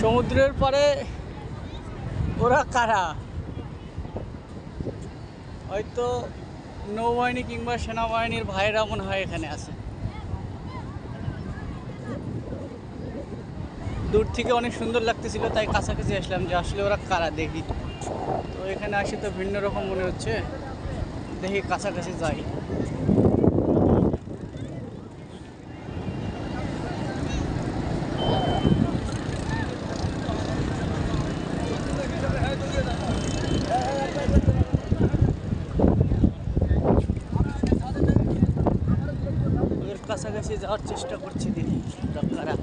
সমুদ্রের পরে ওরা কারা? হয়তো নৌবাহিনী কিংবা সেনাবাহিনীর ভাইরা মনে হয় এখানে আছে। দূর থেকে অনেক সুন্দর লাগতেছিল, তাই কাছাকাছি আসলাম যে আসলে ওরা কারা দেখি। তো এখানে আসি তো ভিন্ন রকম মনে হচ্ছে। দেখি কাছাকাছি যাই। কাছাকাছি যাওয়ার চেষ্টা করছি দেখি কারা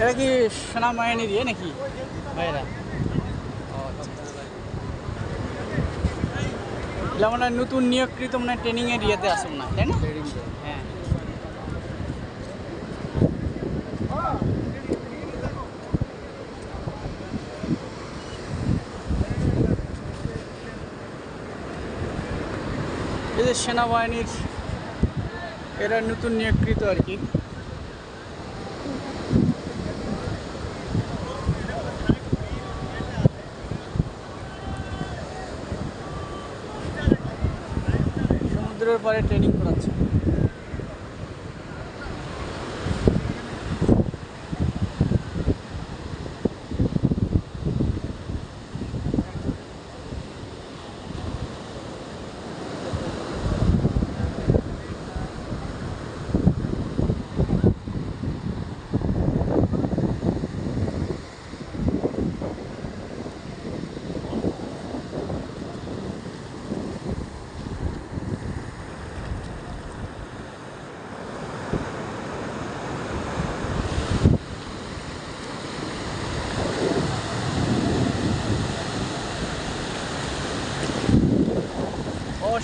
এরা কি সেনাবাহিনী দিয়ে নাকি? ভাইরা মানে নতুন নিয়োগকৃত মানে ট্রেনিং এর ইয়েতে আসুন না তাই না হ্যাঁ যে সেনাবাহিনীর এরা নতুন নিয়োগকৃত আর কি। সমুদ্রের পাড়ে ট্রেনিং করাচ্ছে।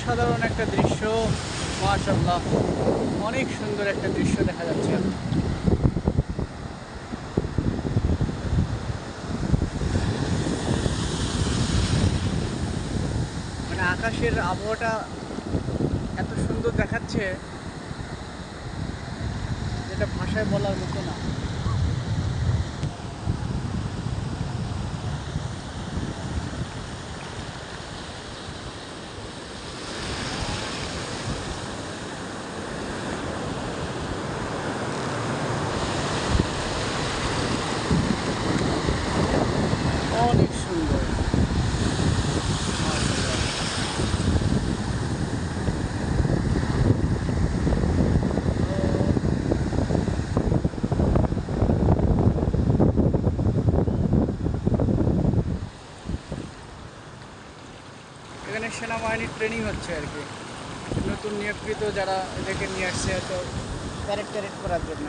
অসাধারণ একটা দৃশ্য। মাশাল্লাহ অনেক সুন্দর একটা দৃশ্য দেখা যাচ্ছে। মানে আকাশের আবহাওয়াটা এত সুন্দর দেখাচ্ছে, যেটা ভাষায় বলার মতো না অনেক সুন্দর এখানে সেনাবাহিনীর ট্রেনিং হচ্ছে আর কি। নতুন নিয়োগকৃত যারা এদেরকে নিয়ে আসছে হয়তো প্যারেড ট্যারেড করার জন্য।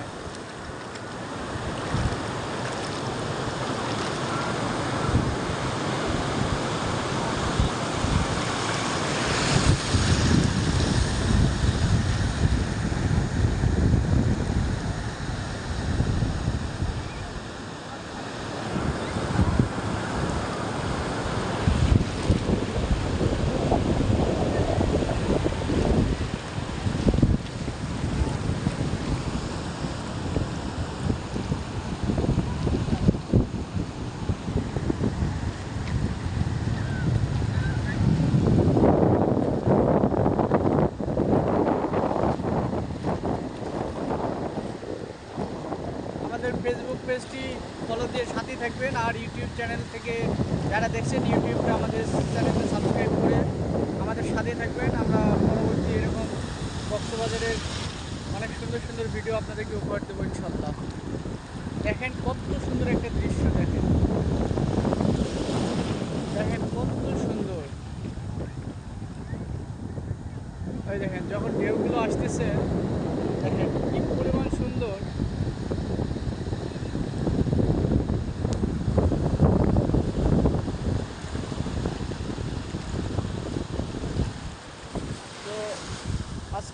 পেজটি ফলো দিয়ে সাথে থাকবেন আর ইউটিউব চ্যানেল থেকে যারা দেখছেন ইউটিউবে আমাদের চ্যানেলটা সাবস্ক্রাইব করে আমাদের সাথে থাকবেন। আমরা পরবর্তী এরকম কক্সবাজারের অনেক সুন্দর সুন্দর ভিডিও আপনাদেরকে উপহার দেবো ইনশাল্লাহ দেখেন কত সুন্দর একটা দৃশ্য দেখেন। দেখেন কত সুন্দর। ওই দেখেন, যখন ঢেউগুলো আসতেছে, দেখেন কি পরিমাণ সুন্দর তো আজকে